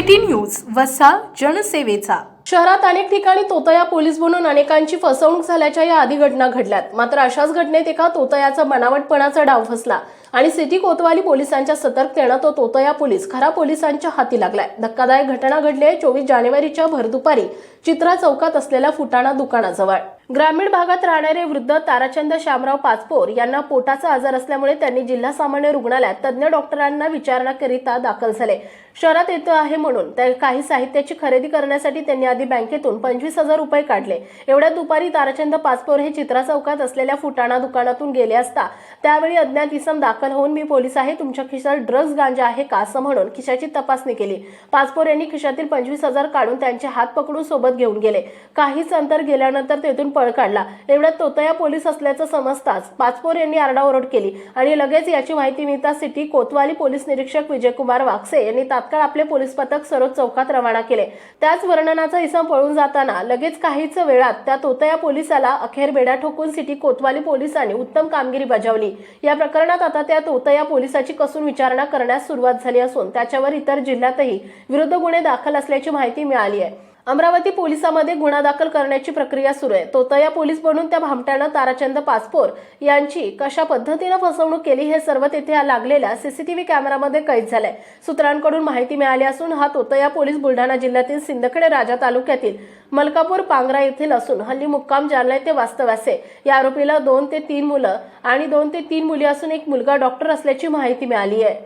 City news वसा जनसेवेचा. शहरात अनेक ठिकाणी तोतया पोलीस बनून अनेकांची फसवणूक झाल्याच्या या आधी घटना घडल्यात. मात्र अशाच घटनेत एका तोतयाचा बनावटपणाचा डाव फसला आणि सिटी कोतवाली पोलिसांच्या सतर्कतेनं तो तोतया पोलीस खरा पोलिसांच्या हाती लागलाय. धक्कादायक घटना घडली आहे चोवीस जानेवारीच्या भरदुपारी चित्रा चौकात असलेल्या फुटाणा दुकानाजवळ. ग्रामीण भागात राहणारे वृद्ध ताराचंद श्यामराव पाचपोर यांना पोटाचा आजार असल्यामुळे त्यांनी जिल्हा सामान्य रुग्णालयात तज्ज्ञ डॉक्टरांना विचारणाकरिता दाखल झाले. शहरात येतं आहे म्हणून त्या काही साहित्याची खरेदी करण्यासाठी त्यांनी आधी बँकेतून पंचवीस हजार रुपये काढले. एवढ्या दुपारी ताराचंद पाचपोर हे चित्रा चौकात असलेल्या फुटाणा दुकानातून गेले असता त्यावेळी अज्ञात इसम दाखल होऊन मी पोलीस आहे तुमच्या खिशात ड्रग्ज गांजा आहे का? असं म्हणून खिशाची तपासणी केली. पाचपोर यांनी खिशातील पंचवीस हजार काढून त्यांचे हात पकडून सोबत घेऊन गेले. काहीच अंतर गेल्यानंतर तेथून पळ काढला. एवढ्यात तोतया पोलीस असल्याचं समजताच पाचपोर यांनी आरडाओरड केली आणि लगेच याची माहिती मिळता सिटी कोतवाली पोलीस निरीक्षक विजयकुमार वाक्से यांनी तात्काळ आपले पोलीस पथक सरोज चौकात रवाना केले. त्याच वर्णनाचा इसम पळून जाताना लगेच काहीच वेळात त्या तोतया पोलिसाला अखेर बेड्या ठोकून सिटी कोतवाली पोलिसांनी उत्तम कामगिरी बजावली. या प्रकरणात आता त्या तोतया पोलिसाची कसून विचारणा करण्यास सुरुवात झाली असून त्याच्यावर इतर जिल्ह्यातही विरुद्ध गुन्हे दाखल असल्याची माहिती मिळाली आहे. अमरावती पोलिसांमध्ये गुन्हा दाखल करण्याची प्रक्रिया सुरू आहे. तोतया पोलीस बनून त्या भामट्यानं ताराचंद पासपोर यांची कशा पद्धतीनं फसवणूक केली हे सर्व तेथे लागलेल्या सीसीटीव्ही कॅमेरामध्ये कैद झालंय. सूत्रांकडून माहिती मिळाली असून हा तोतया पोलीस बुलढाणा जिल्ह्यातील सिंदखेड राजा तालुक्यातील मलकापूर पांगरा येथील असून हल्ली मुक्काम जालना ते वास्तव्यास आहे. या आरोपीला दोन ते तीन मुलं आणि दोन ते तीन मुली असून एक मुलगा डॉक्टर असल्याची माहिती मिळाली आहे.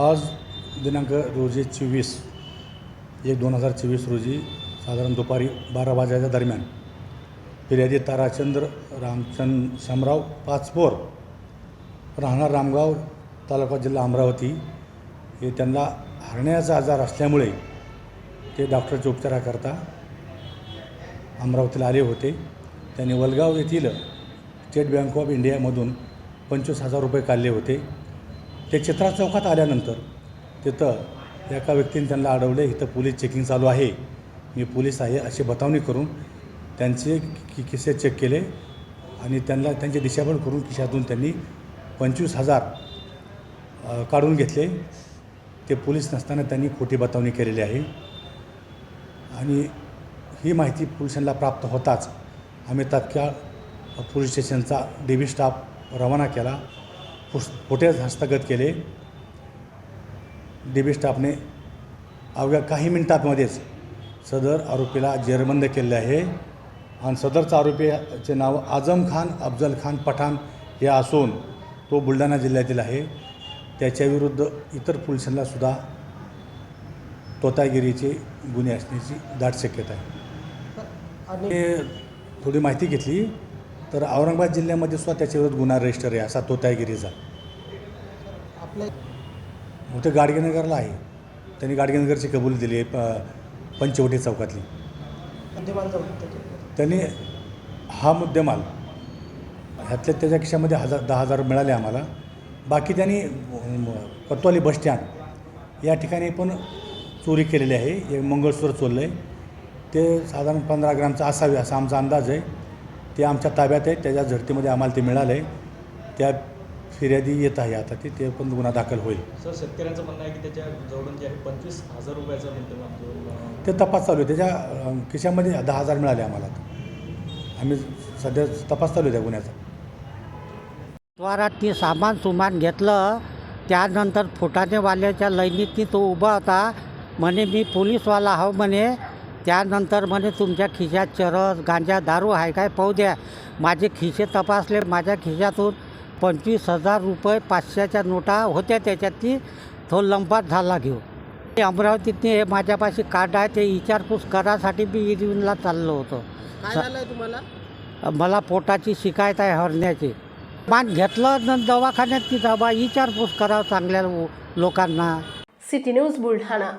आज दिनांक रोजी चोवीस एक दोन हजार चोवीस रोजी साधारण दुपारी बारा वाजेच्या दरम्यान फिर्यादी ताराचंद्र रामचंद शामराव पाचपोर राहणार रामगाव तालुका जिल्हा अमरावती हे त्यांना हरण्याचा आजार असल्यामुळे ते डॉक्टरच्या उपचाराकरता अमरावतीला आले होते. त्यांनी वलगाव येथील स्टेट बँक ऑफ इंडियामधून पंचवीस हजार रुपये काढले होते. ते चित्रा चौकात आल्यानंतर तिथं एका व्यक्तीने त्यांना अडवले इथं पोलीस चेकिंग चालू आहे. मी पोलीस आहे अशी बतावणी करून त्यांचे कि किस्से चेक केले आणि त्यांना त्यांची दिशाभूल करून खिशातून त्यांनी पंचवीस हजार काढून घेतले. ते पोलीस नसताना त्यांनी खोटी बतावणी केलेली आहे. आणि ही माहिती पोलिसांना प्राप्त होताच. आम्ही तात्काळ पोलीस स्टेशनचा डी बी स्टाफ रवाना केला. फुस फुटेज हस्तगत केले. डी बी स्टाफने अवघ्या काही मिनिटांमध्येच सदर आरोपीला जेरबंद केले आहे. आणि सदरचा आरोपीचे नाव आझम खान अफजल खान पठाण हे असून तो बुलढाणा जिल्ह्यातील आहे. त्याच्याविरुद्ध इतर पोलिसांना सुद्धा तोतागिरीचे गुन्हे असण्याची दाट शक्यता आहे. आणि थोडी माहिती घेतली तर औरंगाबाद जिल्ह्यामध्ये सुद्धा त्याच्याविरुद्ध गुन्हा रजिस्टर आहे असा तोतागिरीचा. मग ते गाडगेनगरला आहे. त्यांनी गाडगेनगरची कबूल दिली आहे प पंचवटी चौकातली. त्यांनी हा मुद्देमाल ह्यातल्या त्याच्या खिशामध्ये हजार दहा हजार मिळाले आम्हाला. बाकी त्यांनी कोतवाली बसस्टँड या ठिकाणी पण चोरी केलेली आहे. एक मंगळसूत्र चोरलं आहे ते साधारण पंधरा ग्रामचं असावे असा आमचा अंदाज आहे. ते आमच्या ताब्यात आहे. त्याच्या झडतीमध्ये आम्हाला ते मिळालं आहे त्या फिर्यादी येत आहे आता ते ते पण गुन्हा दाखल होईल. सर शेतकऱ्यांचं म्हणणं आहे की त्याच्या जवळून जे आहे पंचवीस हजार रुपयाचा अं, ते तपास चालू आहे. त्याच्या खिशामध्ये दहा हजार मिळाले आम्हाला. आम्ही सध्या तपास चालू आहे त्या गुन्ह्याचा. द्वारात ती सामान सुमान घेतलं त्यानंतर फुटाणेवाल्याच्या लाईनीत ती तो उभा होता. म्हणे मी पोलीसवाला आहो म्हणे. त्यानंतर म्हणे तुमच्या खिशात चरस गांजा दारू आहे काय? पाहू द्या. माझे खिसे तपासले. माझ्या खिशातून पंचवीस हजार रुपये पाचशेच्या नोटा होत्या त्याच्यात ती. तो लंपात झाला घेऊ. ते अमरावतीतनी हे माझ्यापाशी कार्ड आहे ते विचारपूस करासाठी मी इरविनला चाललो होतो. तुम्हाला? मला पोटाची शिकायत आहे हरण्याची. मान घेतलं न दवाखान्यात की दवा विचारपूस करावं चांगल्या लोकांना. City news Buldhana.